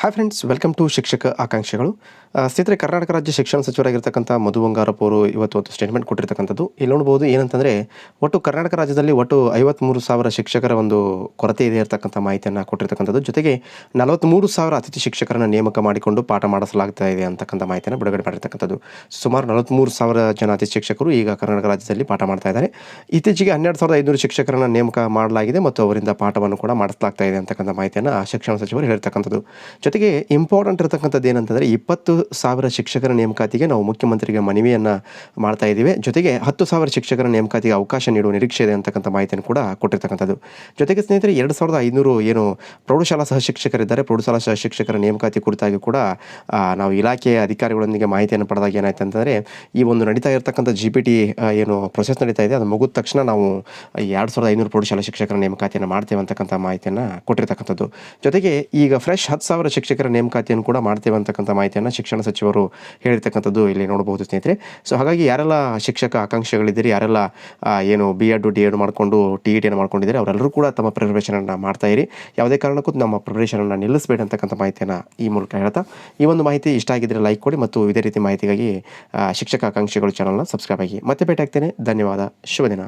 Hi friends welcome to ಶಿಕ್ಷಕ ಆಕಾಂಕ್ಷೆಗಳು. ಸ್ನೇಹಿತರೆ, ಕರ್ನಾಟಕ ರಾಜ್ಯ ಶಿಕ್ಷಣ ಸಚಿವರಾಗಿರ್ತಕ್ಕಂಥ ಮಧು ಬಂಗಾರಪ್ಪ ಅವರು ಇವತ್ತು ಒಂದು ಸ್ಟೇಟ್ಮೆಂಟ್ ಕೊಟ್ಟಿರ್ತಕ್ಕಂಥದ್ದು. ಇಲ್ಲಿ ನೋಡ್ಬೋದು ಏನಂತಂದರೆ, ಒಟ್ಟು ಕರ್ನಾಟಕ ರಾಜ್ಯದಲ್ಲಿ ಒಟ್ಟು ಐವತ್ತ್ಮೂರು ಸಾವಿರ ಶಿಕ್ಷಕರ ಒಂದು ಕೊರತೆ ಇದೆ ಇರತಕ್ಕಂಥ ಮಾಹಿತಿಯನ್ನು ಕೊಟ್ಟಿರ್ತಕ್ಕಂಥದ್ದು. ಜೊತೆಗೆ ನಲವತ್ತ್ಮೂರು ಸಾವಿರ ಅತಿಥಿ ಶಿಕ್ಷಕರನ್ನು ನೇಮಕ ಮಾಡಿಕೊಂಡು ಪಾಠ ಮಾಡಿಸಲಾಗ್ತಾ ಇದೆ ಅಂತಕ್ಕಂಥ ಮಾಹಿತಿಯನ್ನು ಬಿಡುಗಡೆ ಮಾಡಿರ್ತಕ್ಕಂಥದ್ದು. ಸುಮಾರು ನಲವತ್ತ್ಮೂರು ಸಾವಿರ ಜನ ಅತಿಥಿ ಶಿಕ್ಷಕರು ಈಗ ಕರ್ನಾಟಕ ರಾಜ್ಯದಲ್ಲಿ ಪಾಠ ಮಾಡ್ತಾ ಇದ್ದಾರೆ. ಇತ್ತೀಚೆಗೆ ಹನ್ನೆರಡು ಸಾವಿರದ ಐನೂರು ಶಿಕ್ಷಕರನ್ನು ನೇಮಕ ಮಾಡಲಾಗಿದೆ ಮತ್ತು ಅವರಿಂದ ಪಾಠವನ್ನು ಕೂಡ ಮಾಡಿಸಲಾಗ್ತಾ ಇದೆ ಅಂತಕ್ಕಂಥ ಮಾಹಿತಿಯನ್ನು ಶಿಕ್ಷಣ ಸಚಿವರು ಹೇಳ್ತಕ್ಕಂಥದ್ದು ಜೊತೆಗೆ ಇಂಪಾರ್ಟೆಂಟ್ ಇರತಕ್ಕಂಥದ್ದು ಏನಂತಂದರೆ ಇಪ್ಪತ್ತು ಸಾವಿರ ಶಿಕ್ಷಕರ ನೇಮಕಾತಿಗೆ ನಾವು ಮುಖ್ಯಮಂತ್ರಿಗೆ ಮನವಿಯನ್ನು ಮಾಡ್ತಾ ಇದ್ದೀವಿ. ಜೊತೆಗೆ ಹತ್ತು ಸಾವಿರ ಶಿಕ್ಷಕರ ನೇಮಕಾತಿಗೆ ಅವಕಾಶ ನೀಡುವ ನಿರೀಕ್ಷೆ ಇದೆ ಅಂತಕ್ಕಂಥ ಮಾಹಿತಿಯನ್ನು ಕೂಡ ಕೊಟ್ಟಿರ್ತಕ್ಕಂಥದ್ದು. ಜೊತೆಗೆ ಸ್ನೇಹಿತರೆ, ಎರಡು ಸಾವಿರದ ಐನೂರು ಏನು ಪ್ರೌಢಶಾಲಾ ಸಹ ಶಿಕ್ಷಕರಿದ್ದಾರೆ. ಪ್ರೌಢಶಾಲಾ ಸಹ ಶಿಕ್ಷಕರ ನೇಮಕಾತಿ ಕುರಿತಾಗಿ ಕೂಡ ನಾವು ಇಲಾಖೆಯ ಅಧಿಕಾರಿಗಳೊಂದಿಗೆ ಮಾಹಿತಿಯನ್ನು ಪಡೆದಾಗ ಏನಾಯ್ತು ಅಂತಂದರೆ, ಈ ಒಂದು ನಡೀತಾ ಇರತಕ್ಕಂಥ ಜಿ ಪಿ ಟಿ ಏನು ಪ್ರೊಸೆಸ್ ನಡೀತಾ ಇದೆ. ಅದು ಮುಗಿದ ತಕ್ಷಣ ನಾವು ಎರಡು ಸಾವಿರದ ಐನೂರು ಪ್ರೌಢಶಾಲಾ ಶಿಕ್ಷಕರ ನೇಮಕಾತಿಯನ್ನು ಮಾಡ್ತೇವೆ ಅಂತಕ್ಕಂಥ ಮಾಹಿತಿಯನ್ನು ಕೊಟ್ಟಿರ್ತಕ್ಕಂಥದ್ದು. ಜೊತೆಗೆ ಈಗ ಫ್ರೆಶ್ ಹತ್ತು ಸಾವಿರ ಶಿಕ್ಷಕರ ನೇಮಕಾತಿಯನ್ನು ಕೂಡ ಮಾಡ್ತೇವೆ ಅಂತಕ್ಕಂಥ ಮಾಹಿತಿಯನ್ನು ಶಿಕ್ಷಣ ಸಚಿವರು ಹೇಳಿರ್ತಕ್ಕಂಥದ್ದು ಇಲ್ಲಿ ನೋಡಬಹುದು ಸ್ನೇಹಿತರೆ. ಸೊ ಹಾಗಾಗಿ ಯಾರೆಲ್ಲ ಶಿಕ್ಷಕ ಆಕಾಂಕ್ಷೆಗಳಿದ್ದೀರಿ, ಯಾರೆಲ್ಲ ಏನು ಬಿ ಎಡ್ ಡಿ ಎಡ್ ಮಾಡಿಕೊಂಡು ಟಿ ಇ ಟಿಯನ್ನು ಮಾಡ್ಕೊಂಡಿದ್ದಾರೆ, ಅವರೆಲ್ಲರೂ ಕೂಡ ತಮ್ಮ ಪ್ರಿಪರೇಷನನ್ನು ಮಾಡ್ತಾ ಇರಿ. ಯಾವುದೇ ಕಾರಣಕ್ಕೂ ನಮ್ಮ ಪ್ರಿಪರೇಷನನ್ನು ನಿಲ್ಲಿಸಬೇಡಿ ಅಂತಕ್ಕಂಥ ಮಾಹಿತಿಯನ್ನು ಈ ಮೂಲಕ ಹೇಳ್ತಾ, ಈ ಒಂದು ಮಾಹಿತಿ ಇಷ್ಟ ಆಗಿದ್ದರೆ ಲೈಕ್ ಕೊಡಿ ಮತ್ತು ಇದೇ ರೀತಿ ಮಾಹಿತಿಗಾಗಿ ಶಿಕ್ಷಕ ಆಕಾಂಕ್ಷೆಗಳು ಚಾನಲ್ನ ಸಬ್ಸ್ಕ್ರೈಬ್ ಆಗಿ ಮತ್ತೆ ಭೇಟಿ ಆಗ್ತೇನೆ. ಧನ್ಯವಾದ, ಶುಭ ದಿನ.